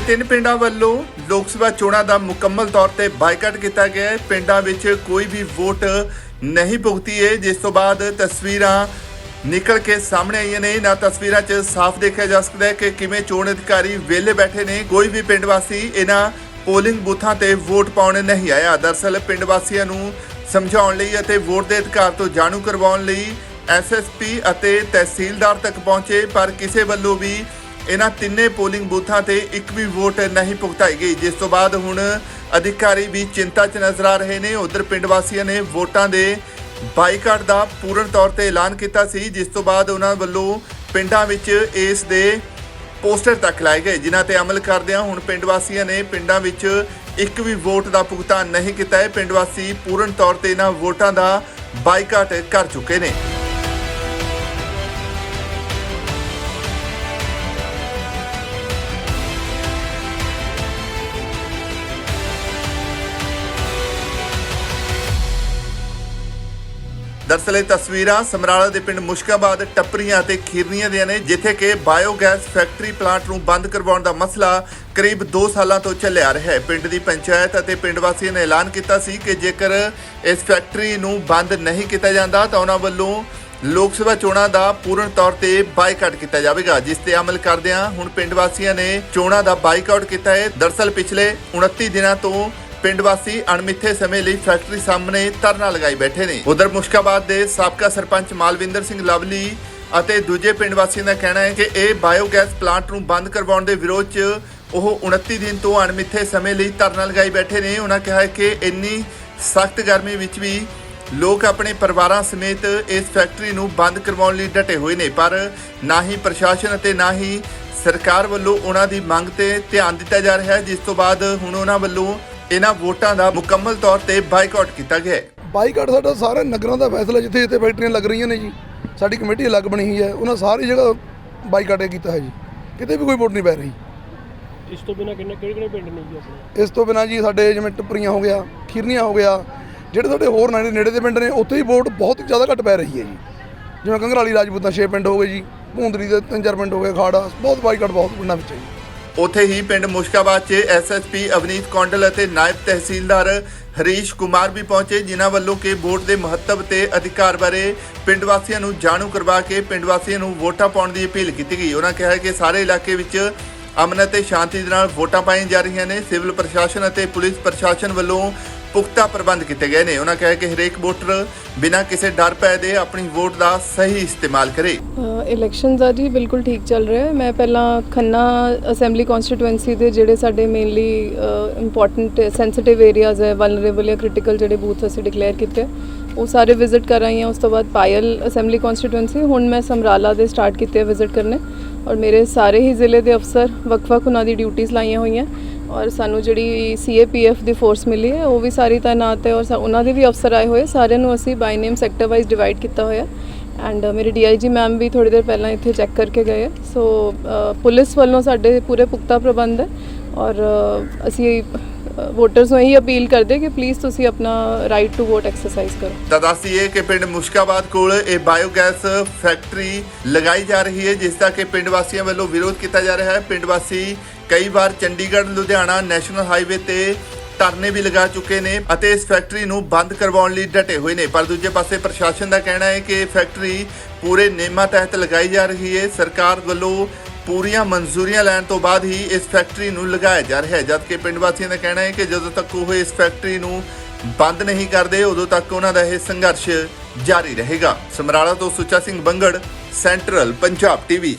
ਤਿੰਨ ਪਿੰਡਾਂ ਵੱਲੋਂ ਲੋਕ ਸਭਾ ਚੋਣਾਂ ਦਾ ਮੁਕੰਮਲ ਤੌਰ ਤੇ ਬਾਈਕਾਟ ਕੀਤਾ ਗਿਆ ਹੈ। ਪਿੰਡਾਂ ਵਿੱਚ ਕੋਈ ਵੀ ਵੋਟ ਨਹੀਂ ਭੁਗਤੀ ਹੈ। ਜਿਸ ਤੋਂ ਬਾਅਦ ਤਸਵੀਰਾਂ ਨਿਕਲ ਕੇ ਸਾਹਮਣੇ ਆਈਆਂ ਨੇ। ਨਾ ਤਸਵੀਰਾਂ 'ਚ ਸਾਫ਼ ਦੇਖਿਆ ਜਾ ਸਕਦਾ ਹੈ ਕਿ ਕਿਵੇਂ ਚੋਣ ਅਧਿਕਾਰੀ ਵਿਹਲੇ ਬੈਠੇ ਨੇ। ਕੋਈ ਵੀ ਪਿੰਡ ਵਾਸੀ ਇਹਨਾਂ ਪੋਲਿੰਗ ਬੂਥਾਂ ਤੇ ਵੋਟ ਪਾਉਣ ਨਹੀਂ ਆਇਆ। ਦਰਅਸਲ ਪਿੰਡ ਵਾਸੀਆਂ ਨੂੰ ਸਮਝਾਉਣ ਲਈ ਅਤੇ ਵੋਟ ਦੇ ਅਧਿਕਾਰ ਤੋਂ ਜਾਣੂ ਕਰਵਾਉਣ ਲਈ ਐਸਐਸਪੀ ਅਤੇ ਤਹਿਸੀਲਦਾਰ ਤੱਕ ਪਹੁੰਚੇ। ਪਰ ਕਿਸੇ ਵੱਲੋਂ ਵੀ ਇਹਨਾਂ ਤਿੰਨੇ ਪੋਲਿੰਗ ਬੂਥਾਂ ਤੇ ਇੱਕ ਵੀ ਵੋਟ ਨਹੀਂ ਭੁਗਤਾਈ ਗਈ। ਜਿਸ ਤੋਂ ਬਾਅਦ ਹੁਣ ਅਧਿਕਾਰੀ ਵੀ ਚਿੰਤਾ 'ਚ ਨਜ਼ਰ ਆ ਰਹੇ ਨੇ। ਉਧਰ ਪਿੰਡ ਵਾਸੀਆਂ ਨੇ ਵੋਟਾਂ ਦੇ ਬਾਈਕਾਟ ਦਾ ਪੂਰਨ ਤੌਰ ਤੇ ਐਲਾਨ ਕੀਤਾ ਸੀ, ਜਿਸ ਤੋਂ ਬਾਅਦ ਉਹਨਾਂ ਵੱਲੋਂ ਪਿੰਡਾਂ ਵਿੱਚ ਇਸ ਦੇ ਪੋਸਟਰ ਤੱਕ ਲਾਏ ਗਏ, ਜਿਨ੍ਹਾਂ ਤੇ ਅਮਲ ਕਰਦਿਆਂ ਹੁਣ ਪਿੰਡ ਵਾਸੀਆਂ ਨੇ ਪਿੰਡਾਂ ਵਿੱਚ ਇੱਕ ਵੀ ਵੋਟ ਦਾ ਭੁਗਤਾਨ ਨਹੀਂ ਕੀਤਾ ਹੈ। ਪਿੰਡ ਵਾਸੀ ਪੂਰਨ ਤੌਰ ਤੇ ਇਹਨਾਂ ਵੋਟਾਂ ਦਾ ਬਾਈਕਾਟ ਕਰ ਚੁੱਕੇ ਨੇ। ਦਰਅਸਲ ਇਹ ਤਸਵੀਰਾਂ ਸਮਰਾਲਾ ਦੇ ਪਿੰਡ ਮੁਸ਼ਕਾਬਾਦ, ਟੱਪਰੀਆਂ ਅਤੇ ਖੀਰਨੀਆਂ ਦੀਆਂ ਨੇ, ਜਿੱਥੇ ਕਿ ਬਾਇਓਗੈਸ ਫੈਕਟਰੀ ਪਲਾਂਟ ਨੂੰ ਬੰਦ ਕਰਵਾਉਣ ਦਾ ਮਸਲਾ ਕਰੀਬ 2 ਸਾਲਾਂ ਤੋਂ ਚੱਲਿਆ ਆ ਰਿਹਾ ਹੈ। ਪਿੰਡ ਦੀ ਪੰਚਾਇਤ ਅਤੇ ਪਿੰਡ ਵਾਸੀਆਂ ਨੇ ਐਲਾਨ ਕੀਤਾ ਸੀ ਕਿ ਜੇਕਰ ਇਸ ਫੈਕਟਰੀ ਨੂੰ ਬੰਦ ਨਹੀਂ ਕੀਤਾ ਜਾਂਦਾ, ਤਾਂ ਉਹਨਾਂ ਵੱਲੋਂ ਲੋਕ ਸਭਾ ਚੋਣਾਂ ਦਾ ਪੂਰਨ ਤੌਰ ਤੇ ਬਾਈਕਾਟ ਕੀਤਾ ਜਾਵੇਗਾ, ਜਿਸ ਤੇ ਅਮਲ ਕਰਦਿਆਂ ਹੁਣ ਪਿੰਡ ਵਾਸੀਆਂ ਨੇ ਚੋਣਾਂ ਦਾ ਬਾਈਕਾਟ ਕੀਤਾ ਹੈ। ਦਰਅਸਲ ਪਿਛਲੇ 29 ਦਿਨਾਂ ਤੋਂ ਪਿੰਡ ਵਾਸੀ ਅਣਮਿੱਥੇ ਸਮੇਂ ਲਈ ਫੈਕਟਰੀ ਸਾਹਮਣੇ ਧਰਨਾ ਲਗਾਈ ਬੈਠੇ ਨੇ। ਉਧਰ ਮੁਸ਼ਕਾਬਾਦ ਦੇ ਸਾਬਕਾ ਸਰਪੰਚ ਮਾਲਵਿੰਦਰ ਸਿੰਘ ਲਵਲੀ ਅਤੇ ਦੂਜੇ ਪਿੰਡ ਵਾਸੀਆਂ ਦਾ ਕਹਿਣਾ ਹੈ ਕਿ ਇਹ ਬਾਇਓਗੈਸ ਪਲਾਂਟ ਨੂੰ ਬੰਦ ਕਰਵਾਉਣ ਦੇ ਵਿਰੋਧ 'ਚ ਉਹ 29 ਦਿਨ ਤੋਂ ਅਣਮਿੱਥੇ ਸਮੇਂ ਲਈ ਧਰਨਾ ਲਗਾਈ ਬੈਠੇ ਨੇ। ਉਹਨਾਂ ਕਿਹਾ ਕਿ ਇੰਨੀ ਸਖਤ ਗਰਮੀ ਵਿੱਚ ਵੀ ਲੋਕ ਆਪਣੇ ਪਰਿਵਾਰਾਂ ਸਮੇਤ ਇਸ ਫੈਕਟਰੀ ਨੂੰ ਬੰਦ ਕਰਵਾਉਣ ਲਈ ਡਟੇ ਹੋਏ ਨੇ, ਪਰ ਨਾ ਹੀ ਪ੍ਰਸ਼ਾਸਨ ਅਤੇ ਨਾ ਹੀ ਸਰਕਾਰ ਵੱਲੋਂ ਉਹਨਾਂ ਦੀ ਮੰਗ ਤੇ ਧਿਆਨ ਦਿੱਤਾ ਜਾ ਰਿਹਾ ਹੈ, ਜਿਸ ਤੋਂ ਬਾਅਦ ਹੁਣ ਉਹਨਾਂ ਵੱਲੋਂ ਇਹਨਾਂ ਵੋਟਾਂ ਦਾ ਮੁਕੰਮਲ ਤੌਰ ਤੇ ਬਾਈਕਾਟ ਕੀਤਾ ਗਿਆ ਹੈ। ਬਾਈਕਾਟ ਸਾਡਾ ਸਾਰੇ ਨਗਰਾਂ ਦਾ ਫੈਸਲਾ ਜਿੱਥੇ ਜਿੱਥੇ ਫੈਕਟਰੀਆਂ ਲੱਗ ਰਹੀਆਂ ਨੇ ਜੀ ਸਾਡੀ ਕਮੇਟੀ ਅਲੱਗ ਬਣੀ ਹੋਈ ਹੈ ਉਹਨਾਂ ਸਾਰੀ ਜਗ੍ਹਾ ਬਾਈਕਾਟ ਕੀਤਾ ਹੈ ਜੀ ਕਿਤੇ ਵੀ ਕੋਈ ਵੋਟ ਨਹੀਂ ਪੈ ਰਹੀ। ਇਸ ਤੋਂ ਬਿਨਾ ਕਿੰਨੇ ਕਿਹੜੇ ਕਿਹੜੇ ਪਿੰਡ ਨੇ ਜੀ ਆਪਣੇ? ਇਸ ਤੋਂ ਬਿਨਾਂ ਜੀ ਸਾਡੇ ਜਿਵੇਂ ਟੱਪਰੀਆਂ ਹੋ ਗਿਆ ਖੀਰਨੀਆਂ ਹੋ ਗਿਆ ਜਿਹੜੇ ਸਾਡੇ ਹੋਰ ਨੇੜੇ ਨੇੜੇ ਦੇ ਪਿੰਡ ਨੇ ਉੱਥੇ ਹੀ ਵੋਟ ਬਹੁਤ ਜ਼ਿਆਦਾ ਘੱਟ ਪੈ ਰਹੀ ਹੈ ਜੀ। ਜਿਵੇਂ ਕੰਗਰਾਲੀ ਰਾਜਪੂਤਾਂ 6 ਪਿੰਡ ਹੋ ਗਏ ਜੀ ਭੂੰਦਰੀ ਦੇ ਤਿੰਨ ਚਾਰ ਪਿੰਡ ਹੋ ਗਏ ਖਾੜਾ ਬਹੁਤ ਬਾਈਕਾਟ ਬਹੁਤ ਪਿੰਡਾਂ ਵਿੱਚ ਹੈ ਜੀ। ਉੱਥੇ ਹੀ ਪਿੰਡ ਮੁਸ਼ਕਾਬਾਦ 'ਚ ਐਸਐਸਪੀ ਅਵਨੀਤ ਕੌਂਡਲ ਅਤੇ ਨਾਇਬ ਤਹਿਸੀਲਦਾਰ ਹਰੀਸ਼ ਕੁਮਾਰ ਵੀ ਪਹੁੰਚੇ, ਜਿਨ੍ਹਾਂ ਵੱਲੋਂ ਕਿ ਵੋਟ ਦੇ ਮਹੱਤਵ ਤੇ ਅਧਿਕਾਰ ਬਾਰੇ ਪਿੰਡ ਵਾਸੀਆਂ ਨੂੰ ਜਾਣੂ ਕਰਵਾ ਕੇ ਪਿੰਡ ਵਾਸੀਆਂ ਨੂੰ ਵੋਟਾਂ ਪਾਉਣ ਦੀ ਅਪੀਲ ਕੀਤੀ ਗਈ। ਉਹਨਾਂ ਕਿਹਾ ਕਿ ਸਾਰੇ ਇਲਾਕੇ ਵਿੱਚ ਅਮਨ ਅਤੇ ਸ਼ਾਂਤੀ ਦੇ ਨਾਲ ਵੋਟਾਂ ਪਾਈਆਂ ਜਾ ਰਹੀਆਂ ਨੇ। ਸਿਵਲ ਪ੍ਰਸ਼ਾਸਨ ਅਤੇ ਪੁਲਿਸ ਪ੍ਰਸ਼ਾਸਨ ਵੱਲੋਂ ਪੁਖਤਾ ਪ੍ਰਬੰਧ ਕੀਤੇ ਗਏ ਨੇ। ਉਹਨਾਂ ਕਿਹਾ ਕਿ ਹਰੇਕ ਵੋਟਰ ਬਿਨਾਂ ਕਿਸੇ ਡਰ ਪੈ ਦੇ ਆਪਣੀ ਵੋਟ ਦਾ ਸਹੀ ਇਸਤੇਮਾਲ ਕਰੇ। ਇਲੈਕਸ਼ਨ ਦਾ ਜੀ ਬਿਲਕੁਲ ਠੀਕ ਚੱਲ ਰਿਹਾ ਹੈ। ਮੈਂ ਪਹਿਲਾਂ ਖੰਨਾ ਅਸੈਂਬਲੀ ਕਨਸਟੀਟੂਐਂਸੀ ਦੇ ਜਿਹੜੇ ਸਾਡੇ ਮੇਨਲੀ ਇੰਪੋਰਟੈਂਟ ਸੈਂਸਿਟਿਵ ਏਰੀਆਜ਼ ਹੈ ਵਲਨਰੇਬਲ ਜਾਂ ਕ੍ਰਿਟੀਕਲ ਜਿਹੜੇ ਬੂਥ ਅਸੀਂ ਡਿਕਲੇਅਰ ਕੀਤੇ। ਉਹ ਸਾਰੇ ਵਿਜ਼ਿਟ ਕਰ ਆਈ ਹਾਂ ਉਸ ਤੋਂ ਬਾਅਦ ਪਾਇਲ ਅਸੈਂਬਲੀ ਕਨਸਟੀਟੂਐਂਸੀ ਹੁਣ ਮੈਂ ਸਮਰਾਲਾ ਦੇ ਸਟਾਰਟ ਕੀਤੇ ਆ ਵਿਜ਼ਿਟ ਕਰਨੇ। ਔਰ ਮੇਰੇ ਸਾਰੇ ਹੀ ਜ਼ਿਲ੍ਹੇ ਦੇ ਅਫਸਰ ਵੱਖ-ਵੱਖ ਉਹਨਾਂ ਦੀ ਡਿਊਟੀਆਂ ਲਾਈਆਂ ਹੋਈਆਂ। ਔਰ ਸਾਨੂੰ ਜਿਹੜੀ ਸੀਏਪੀਐਫ ਦੀ ਫੋਰਸ ਮਿਲੀ ਹੈ, ਉਹ ਵੀ ਸਾਰੀ ਤਾਇਨਾਤ ਹੈ। ਔਰ ਉਹਨਾਂ ਦੇ ਵੀ ਅਫਸਰ ਆਏ ਹੋਏ, ਸਾਰਿਆਂ ਨੂੰ ਅਸੀਂ by name sector wise divide ਕੀਤਾ ਹੋਇਆ। ਐਂਡ ਮੇਰੇ ਡੀਆਈਜੀ ਮੈਮ ਵੀ ਥੋੜੀ ਦੇਰ ਪਹਿਲਾਂ ਇੱਥੇ ਚੈੱਕ ਕਰਕੇ ਗਏ ਸੋ ਪੁਲਿਸ ਵੱਲੋਂ ਸਾਡੇ ਪੂਰੇ ਪੁਖਤਾ ਪ੍ਰਬੰਧ ਹੈ। ਔਰ ਅਸੀਂ ਵੋਟਰਸ ਨੂੰ ਇਹੀ ਅਪੀਲ ਕਰਦੇ ਕਿ ਪਲੀਜ਼ ਤੁਸੀਂ ਆਪਣਾ ਰਾਈਟ ਟੂ ਵੋਟ ਐਕਸਰਸਾਈਜ਼ ਕਰੋ। ਤਾਂ ਦੱਸੀਏ ਕਿ ਪਿੰਡ ਮੁਸ਼ਕਾਬਾਦ ਕੋਲ ਇਹ ਬਾਇਓਗੈਸ ਫੈਕਟਰੀ ਲਗਾਈ ਜਾ ਰਹੀ ਹੈ, ਜਿਸ ਦਾ ਕਿ ਪਿੰਡ ਵਾਸੀਆਂ ਵੱਲੋਂ ਵਿਰੋਧ ਕੀਤਾ ਜਾ ਰਿਹਾ ਹੈ। ਪਿੰਡ ਵਾਸੀ ਕਈ ਵਾਰ ਚੰਡੀਗੜ੍ਹ, ਲੁਧਿਆਣਾ ਨੈਸ਼ਨਲ ਹਾਈਵੇ ਤੇ ਧਰਨੇ ਵੀ ਲਗਾ ਚੁੱਕੇ ਨੇ ਅਤੇ ਇਸ ਫੈਕਟਰੀ ਨੂੰ ਬੰਦ ਕਰਵਾਉਣ ਲਈ ਡਟੇ ਹੋਏ ਨੇ। ਪਰ ਦੂਜੇ ਪਾਸੇ ਪ੍ਰਸ਼ਾਸਨ ਦਾ ਕਹਿਣਾ ਹੈ ਕਿ ਇਹ ਫੈਕਟਰੀ ਪੂਰੇ ਨਿਯਮਾਂ ਤਹਿਤ ਲਗਾਈ ਜਾ ਰਹੀ ਹੈ। ਸਰਕਾਰ ਵੱਲੋਂ ਪੂਰੀਆਂ ਮਨਜ਼ੂਰੀਆਂ ਲੈਣ ਤੋਂ ਬਾਅਦ ਹੀ ਇਸ ਫੈਕਟਰੀ ਨੂੰ ਲਗਾਇਆ ਜਾ ਰਿਹਾ ਹੈ। ਜਦਕਿ ਪਿੰਡ ਵਾਸੀਆਂ ਦਾ ਕਹਿਣਾ ਹੈ ਕਿ ਜਦੋਂ ਤੱਕ ਉਹ ਇਸ ਫੈਕਟਰੀ ਨੂੰ ਬੰਦ ਨਹੀਂ ਕਰਦੇ, ਉਦੋਂ ਤੱਕ ਉਹਨਾਂ ਦਾ ਇਹ ਸੰਘਰਸ਼ ਜਾਰੀ ਰਹੇਗਾ। ਸਮਰਾਲਾ ਤੋਂ ਸੁੱਚਾ ਸਿੰਘ ਬੰਗੜ, ਸੈਂਟਰਲ ਪੰਜਾਬ ਟੀਵੀ।